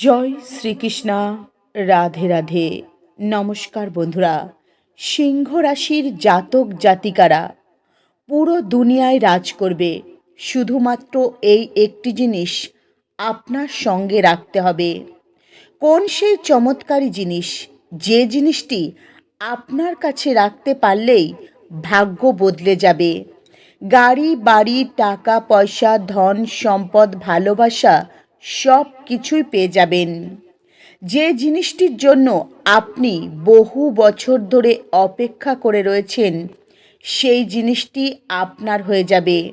জয় শ্রীকৃষ্ণা, রাধে রাধে। নমস্কার বন্ধুরা, সিংহ রাশির জাতক জাতিকারা, পুরো দুনিয়ায় রাজ করবে। শুধুমাত্র এই একটি জিনিস আপনার সঙ্গে রাখতে হবে। কোন সেই চমৎকারী জিনিস, যে জিনিসটি আপনার কাছে রাখতে পারলেই ভাগ্য বদলে যাবে। গাড়ি, বাড়ি, টাকা, পয়সা, ধন, সম্পদ, ভালোবাসা সব কিছুই পেয়ে যাবেন। যে জিনিসটির জন্য আপনি বহু বছর ধরে অপেক্ষা করে রয়েছেন, সেই জিনিসটি আপনার হয়ে যাবে।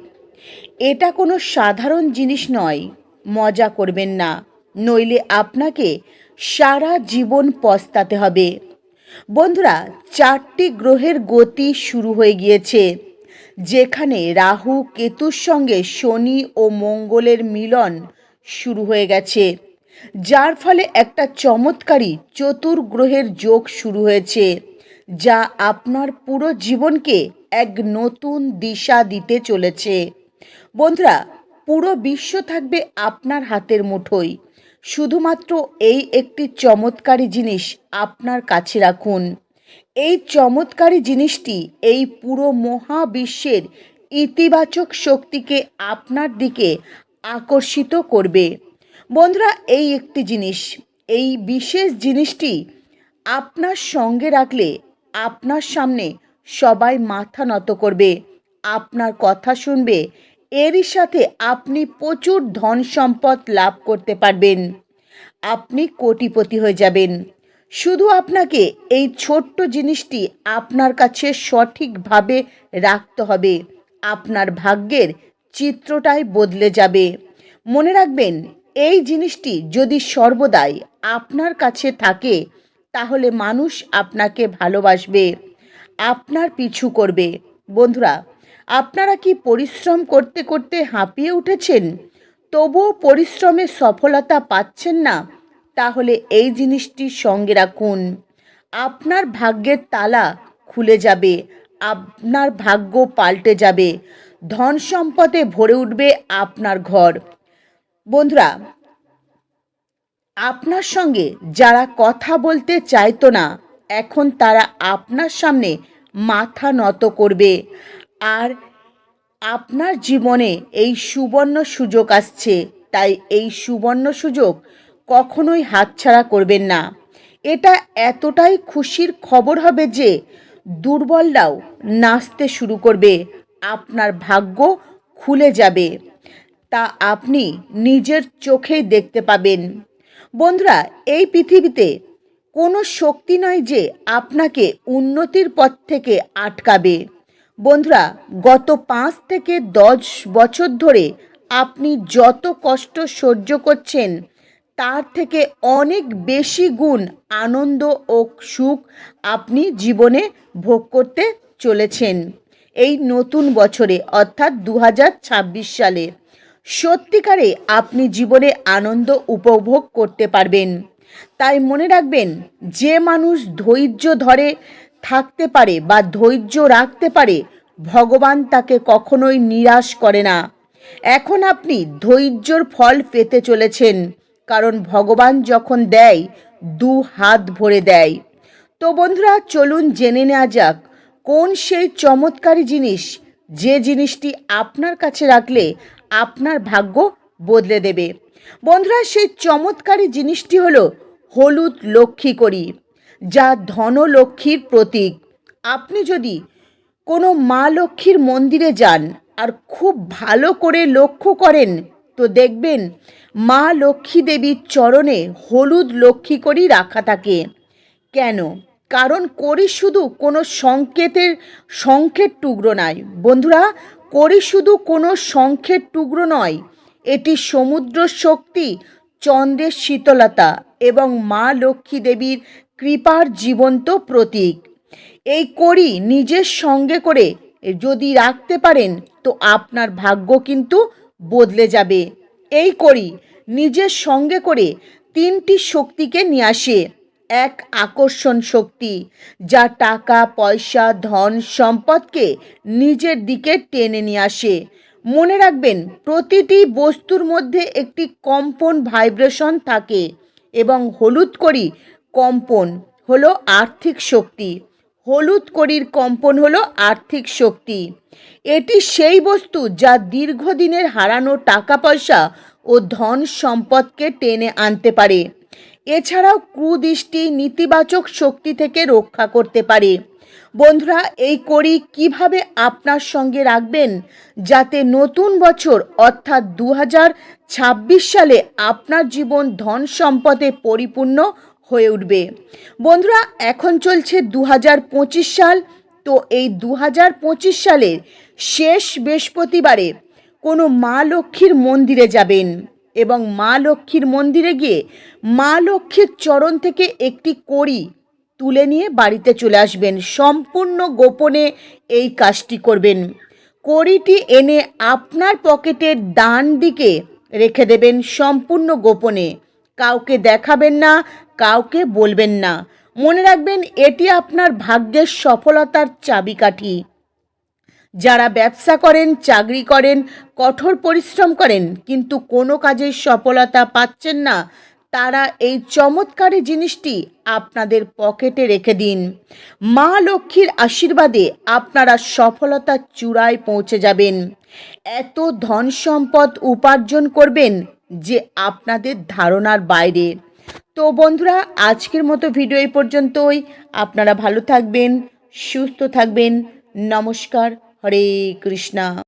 এটা কোনো সাধারণ জিনিস নয়, মজা করবেন না, নইলে আপনাকে সারা জীবন পস্তাতে হবে। বন্ধুরা, চারটি গ্রহের গতি শুরু হয়ে গিয়েছে, যেখানে রাহু, কেতুর সঙ্গে শনি ও মঙ্গলের মিলন শুরু হয়ে গেছে। যার ফলে একটা চমৎকারী চতুর্গ্রহের যোগ শুরু হয়েছে, যা আপনার পুরো জীবনকে এক নতুন দিশা দিতে চলেছে। বন্ধুরা, পুরো বিশ্ব থাকবে আপনার হাতের মুঠোয়। শুধুমাত্র এই একটি চমৎকারী জিনিস আপনার কাছে রাখুন। এই চমৎকারী জিনিসটি এই পুরো মহাবিশ্বের ইতিবাচক শক্তিকে আপনার দিকে আকর্ষিত করবে। বন্ধুরা, এই একটি জিনিস, এই বিশেষ জিনিসটি আপনার সঙ্গে রাখলে আপনার সামনে সবাই মাথা নত করবে, আপনার কথা শুনবে, এরই সাথে আপনি প্রচুর ধন সম্পদ লাভ করতে পারবেন। আপনি কোটিপতি হয়ে যাবেন। শুধু আপনাকে এই ছোট্ট জিনিসটি আপনার কাছে সঠিকভাবে রাখতে হবে। আপনার ভাগ্যের চিত্রটাই বদলে যাবে। মনে রাখবেন, এই জিনিসটি যদি সর্বদাই আপনার কাছে থাকে, তাহলে মানুষ আপনাকে ভালোবাসবে, আপনার পিছু করবে। বন্ধুরা, আপনারা কি পরিশ্রম করতে করতে হাঁপিয়ে উঠেছেন? তবুও পরিশ্রমে সফলতা পাচ্ছেন না? তাহলে এই জিনিসটি সঙ্গে রাখুন। আপনার ভাগ্যের তালা খুলে যাবে, আপনার ভাগ্য পাল্টে যাবে। ধন সম্পদে ভরে উঠবে আপনার ঘর। বন্ধুরা, আপনার সঙ্গে যারা কথা বলতে চাইতো না, এখন তারা আপনার সামনে মাথা নত করবে। আর আপনার জীবনে এই সুবর্ণ সুযোগ আসছে, তাই এই সুবর্ণ সুযোগ কখনোই হাতছাড়া করবেন না। এটা এতটাই খুশির খবর হবে যে দুর্বলরাও নাচতে শুরু করবে। আপনার ভাগ্য খুলে যাবে। তা আপনি নিজের চোখেই দেখতে পাবেন। বন্ধুরা, এই পৃথিবীতে কোনো শক্তি নয় যে আপনাকে উন্নতির পথ থেকে আটকাবে। বন্ধুরা, গত পাঁচ থেকে দশ বছর ধরে আপনি যত কষ্ট সহ্য করছেন, তার থেকে অনেক বেশি গুণ আনন্দ ও সুখ আপনি জীবনে ভোগ করতে চলেছেন। এই নতুন বছরে, অর্থাৎ দু হাজার ছাব্বিশ সালে। সত্যিকারে আপনি জীবনে আনন্দ উপভোগ করতে পারবেন। তাই মনে রাখবেন, যে মানুষ ধৈর্য ধরে থাকতে পারে বা ধৈর্য রাখতে পারে, ভগবান তাকে কখনোই নিরাশ করে না। এখন আপনি ধৈর্যর ফল পেতে চলেছেন, কারণ ভগবান যখন দেয়, দু হাত ভরে দেয়। তো বন্ধুরা, চলুন জেনে নেওয়া যাক কোন সেই চমৎকারী জিনিস যে জিনিসটি আপনার কাছে রাখলে আপনার ভাগ্য বদলে দেবে? বন্ধুরা, সেই চমৎকারী জিনিসটি হলো হলুদ লক্ষ্মী করি যা ধনলক্ষ্মীর প্রতীক। আপনি যদি কোনো মা লক্ষ্মীর মন্দিরে যান আর খুব ভালো করে লক্ষ্য করেন, তো দেখবেন মা লক্ষ্মী দেবীর চরণে হলুদ লক্ষ্মী করি রাখা থাকে। কেন? কারণ করি শুধু কোনো সংকেতের শঙ্খের টুকরো নয় বন্ধুরা, করি শুধু কোনো শঙ্খের টুকরো নয়, এটি সমুদ্র শক্তি, চন্দ্রের শীতলতা এবং মা লক্ষ্মী দেবীর কৃপার জীবন্ত প্রতীক। এই করি নিজের সঙ্গে করে যদি রাখতে পারেন, তো আপনার ভাগ্য কিন্তু বদলে যাবে। এই করি নিজের সঙ্গে করে তিনটি শক্তিকে নিয়ে আসে। এক আকর্ষণ শক্তি, যা টাকা, পয়সা, ধন, সম্পদকে নিজের দিকে টেনে নিয়ে আসে। মনে রাখবেন, প্রতিটি বস্তুর মধ্যে একটি কম্পন ভাইব্রেশন থাকে এবং হলুদ করি কম্পন হলো আর্থিক শক্তি। হলুদ করির কম্পন হলো আর্থিক শক্তি। এটি সেই বস্তু যা দীর্ঘদিনের হারানো টাকা, পয়সা ও ধন, সম্পদকে টেনে আনতে পারে। এছাড়াও কুদৃষ্টি, নেতিবাচক শক্তি থেকে রক্ষা করতে পারে। বন্ধুরা, এই কড়ি কীভাবে আপনার সঙ্গে রাখবেন যাতে নতুন বছর, অর্থাৎ দু হাজার ছাব্বিশ সালে আপনার জীবন ধন সম্পদে পরিপূর্ণ হয়ে উঠবে। বন্ধুরা, এখন চলছে দু হাজার পঁচিশ সাল। তো এই দু হাজার পঁচিশ সালের শেষ বৃহস্পতিবারে কোনো মা লক্ষ্মীর মন্দিরে যাবেন। এবং মা লক্ষ্মীর মন্দিরে গিয়ে মা লক্ষ্মীর চরণ থেকে একটি কড়ি তুলে নিয়ে বাড়িতে চলে আসবেন। সম্পূর্ণ গোপনে এই কাজটি করবেন। কড়িটি এনে আপনার পকেটের ডান দিকে রেখে দেবেন সম্পূর্ণ গোপনে। কাউকে দেখাবেন না, কাউকে বলবেন না। মনে রাখবেন, এটি আপনার ভাগ্যের সফলতার চাবিকাঠি। যারা ব্যবসা করেন, চাকরি করেন, কঠোর পরিশ্রম করেন, কিন্তু কোনো কাজের সফলতা পাচ্ছেন না, তারা এই চমৎকারী জিনিসটি আপনাদের পকেটে রেখে দিন। মা লক্ষ্মীর আশীর্বাদে আপনারা সফলতার চূড়ায় পৌঁছে যাবেন। এত ধন সম্পদ উপার্জন করবেন যে আপনাদের ধারণার বাইরে। তো বন্ধুরা, আজকের মতো ভিডিও এই পর্যন্তই। আপনারা ভালো থাকবেন, সুস্থ থাকবেন। নমস্কার। হরে কৃষ্ণা।